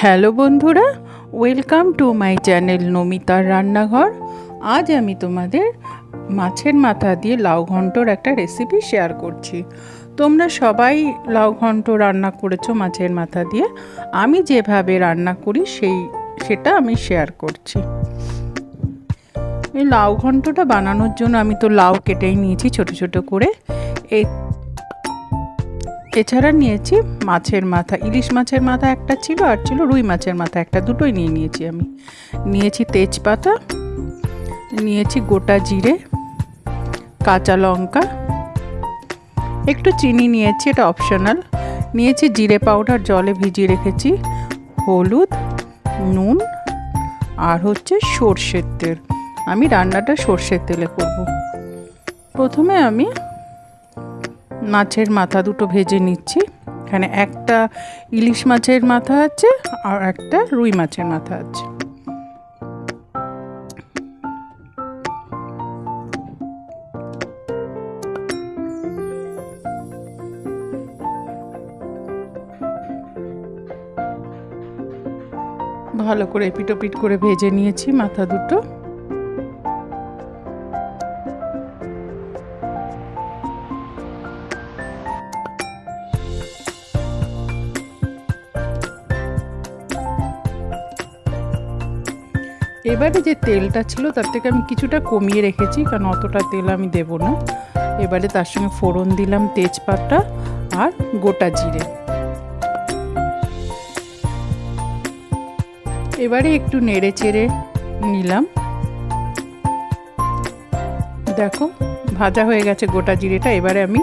Hello বন্ধুরা, welcome to my channel নমিতার রান্নাঘর। আজ আমি তোমাদের মাছের মাথা দিয়ে লাউ ঘন্টর একটা রেসিপি শেয়ার করছি। তোমরা সবাই লাউ ঘন্ট রান্না করেছ মাছের মাথা দিয়ে, আমি যেভাবে রান্না করি সেই, সেটা আমি শেয়ার করছি। এই লাউ ঘন্টটা বানানোর জন্য আমি তো লাউ কেটেই নিয়েছি ছোট ছোট করে। এই এছাড়া নিয়েছি, মাছের মাথা, ইলিশ মাছের মাথা একটা ছিল আর ছিল রুই মাছের মাথা, একটা দুটোই নিয়ে নিয়েছি আমি। নিয়েছি তেজপাতা, নিয়েছি গোটা জিরে, কাঁচা লঙ্কা, একটু চিনি নিয়েছি, এটা অপশনাল নিয়েছি জিরে পাউডার, জলে ভিজিয়ে রেখেছি, হলুদ, নুন, আর হচ্ছে সর্ষের তেল। আমি রান্নাটা সর্ষের তেলে করব। প্রথমে আমি মাছের মাথা দুটো ভেজে নিচ্ছি। এখানে একটা ইলিশ মাছের মাথা আছে আর একটা রুই মাছের মাথা আছে। ভালো করে এপিটোপিট করে ভেজে নিয়েছি মাথা দুটো। এবারে যে তেলটা ছিল তার থেকে আমি কিছুটা কমিয়ে রেখেছি, কারণ অতটা তেল আমি দেব না। এবারে তার সঙ্গে ফোড়ন দিলাম তেজপাতা আর গোটা জিরে। এবারে একটু নেড়ে চেড়ে নিলাম। দেখো, ভাজা হয়ে গেছে গোটা জিরেটা, এবারে আমি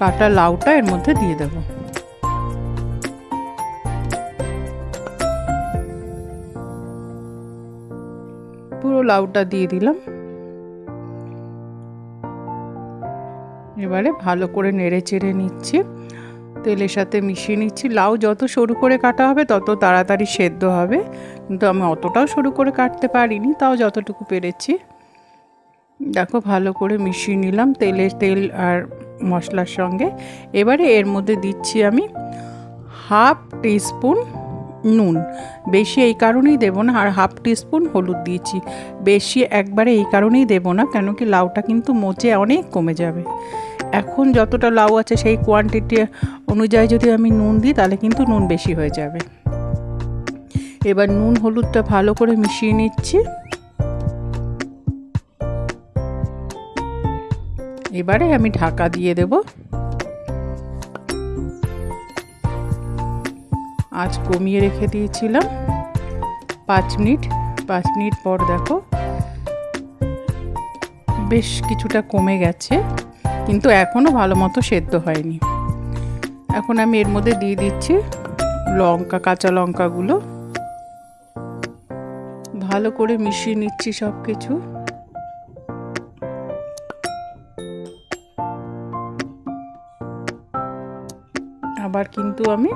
কাটা লাউটা এর মধ্যে দিয়ে দেবো। পুরো লাউটা দিয়ে দিলাম। এবারে ভালো করে নেড়ে চেড়ে নিচ্ছি। তেলের সাথে মিশিয়ে নিচ্ছি। লাউ যত সরু করে কাটা হবে, তত তাড়াতাড়ি সেদ্ধ হবে। কিন্তু আমি অতটাও সরু করে কাটতে পারিনি, তাও যতটুকু পেরেছি। দেখো, ভালো করে মিশিয়ে নিলাম তেলের তেল আর মশলার সঙ্গে। এবারে এর মধ্যে দিচ্ছি আমি হাফ টিস্পুন নুন। বেশি এই কারণেই দেবো না, আর হাফ টিস্পুন হলুদ দিয়েছি। বেশি একবারে এই কারণেই দেবো না কেন কি লাউটা কিন্তু মোচে অনেক কমে যাবে। এখন যতটা লাউ আছে সেই কোয়ান্টিটি অনুযায়ী যদি আমি নুন দিই, তাহলে কিন্তু নুন বেশি হয়ে যাবে। এবার নুন হলুদটা ভালো করে মিশিয়ে নিচ্ছি। এবারে আমি ঢাকা দিয়ে দেব। আজ কমিয়ে রেখে দিয়েছিলাম। পাঁচ মিনিট পাঁচ মিনিট পর দেখো বেশ কিছুটা কমে গেছে, কিন্তু এখনও ভালো মতো সেদ্ধ হয়নি। এখন আমি এর মধ্যে দিয়ে দিচ্ছি লঙ্কা, কাঁচা লঙ্কাগুলো। ভালো করে মিশিয়ে নিচ্ছি সব কিছু আবার কিন্তু আমি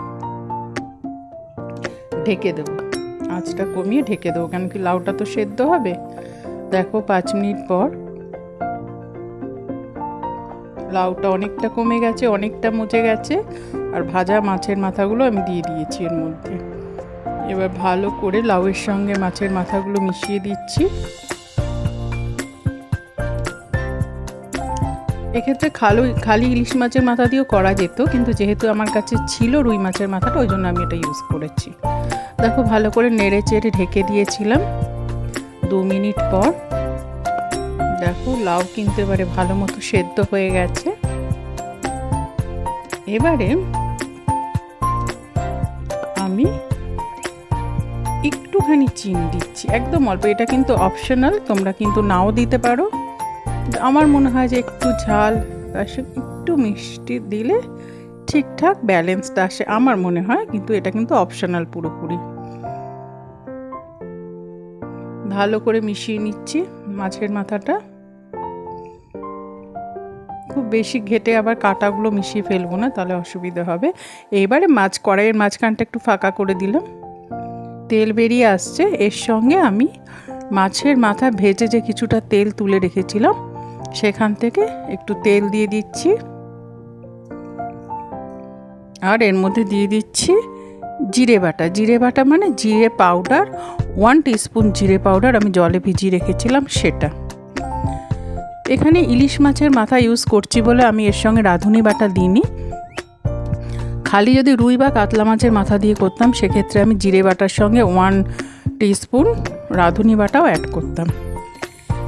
ঢেকে দেবো। আঁচটা কমিয়ে ঢেকে দেবো, কেন কি লাউটা তো সেদ্ধ হবে? দেখো, পাঁচ মিনিট পর লাউটা অনেকটা কমে গেছে, অনেকটা মুচে গেছে, আর ভাজা মাছের মাথাগুলো আমি দিয়ে দিয়েছি এর মধ্যে। এবার ভালো করে লাউয়ের সঙ্গে মাছের মাথাগুলো মিশিয়ে দিচ্ছি। এক্ষেত্রে খালু, খালি ইলিশ মাছের মাথা দিয়েও করা যেত, কিন্তু যেহেতু আমার কাছে ছিল রুই মাছের মাথাটা, ওই জন্য আমি এটা ইউজ করেছি। দেখো, ভালো করে নেড়ে চেড়ে ঢেকে দিয়েছিলাম দু মিনিট পর। দেখো, লাউ কিন্তু এবারে ভালো মতো সেদ্ধ হয়ে গেছে। এবারে আমি একটুখানি চিনি দিচ্ছি, একদম অল্প। এটা কিন্তু অপশনাল তোমরা কিন্তু নাও দিতে পারো। আমার মনে হয় যে একটু ঝাল একটু মিষ্টি দিলে ঠিকঠাক ব্যালেন্সটা আসে আমার মনে হয়, কিন্তু এটা কিন্তু অপশনাল পুরোপুরি। ভালো করে মিশিয়ে নিচ্ছি মাছের মাথাটা। খুব বেশি ঘেটে আবার কাটাগুলো মিশিয়ে ফেলব না, তাহলে অসুবিধা হবে। এইবারে মাছ, কড়াইয়ের মাঝখানটা একটু ফাঁকা করে দিলাম। তেল বেরিয়ে আসছে, এর সঙ্গে আমি মাছের মাথা ভেজে যে কিছুটা তেল তুলে রেখেছিলাম সেখান থেকে একটু তেল দিয়ে দিচ্ছি। আর এর মধ্যে দিয়ে দিচ্ছি জিরে বাটা। জিরে বাটা মানে জিরে পাউডার ওয়ান টিস্পুন জিরে পাউডার আমি জলে ভিজিয়ে রেখেছিলাম সেটা। এখানে ইলিশ মাছের মাথা ইউজ করছি বলে আমি এর সঙ্গে রাঁধুনি বাটা দিইনি। খালি যদি রুই বা কাতলা মাছের মাথা দিয়ে করতাম, সেক্ষেত্রে আমি জিরে বাটার সঙ্গে ওয়ান টিস্পুন রাঁধুনি বাটাও অ্যাড করতাম।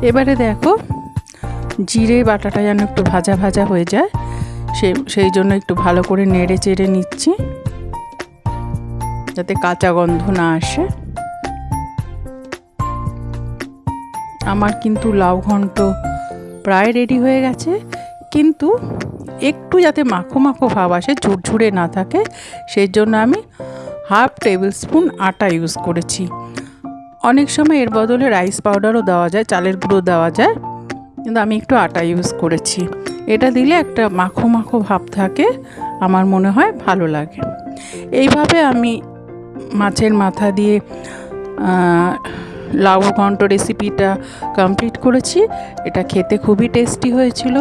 এবারে দেখো জিরে বাটাটা যেন একটু ভাজা ভাজা হয়ে যায়, সে, সেই জন্য একটু ভালো করে নেড়ে চেড়ে নিচ্ছি, যাতে কাঁচা গন্ধ না আসে। আমার কিন্তু লাউ ঘন্ট প্রায় রেডি হয়ে গেছে, কিন্তু একটু যাতে মাখো মাখো ভাব আসে, ঝুরঝুরে না থাকে, সেই জন্য আমি হাফ টেবিল স্পুন আটা ইউজ করেছি। অনেক সময় এর বদলে রাইস পাউডারও দেওয়া যায়, চালের গুঁড়ো দেওয়া যায় কিন্তু আমি একটু আটা ইউজ করেছি। এটা দিলে একটা মাখো মাখো ভাব থাকে, আমার মনে হয় ভালো লাগে। এইভাবে আমি মাছের মাথা দিয়ে লাউ ঘন্ট রেসিপিটা কমপ্লিট করেছি। এটা খেতে খুবই টেস্টি হয়েছিল।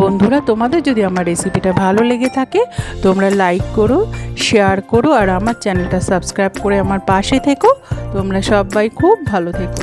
বন্ধুরা, তোমাদের যদি আমার রেসিপিটা ভালো লেগে থাকে, তোমরা লাইক করো শেয়ার করো, আর আমার চ্যানেলটা সাবস্ক্রাইব করে আমার পাশে থেকো। তোমরা সবাই খুব ভালো থেকো।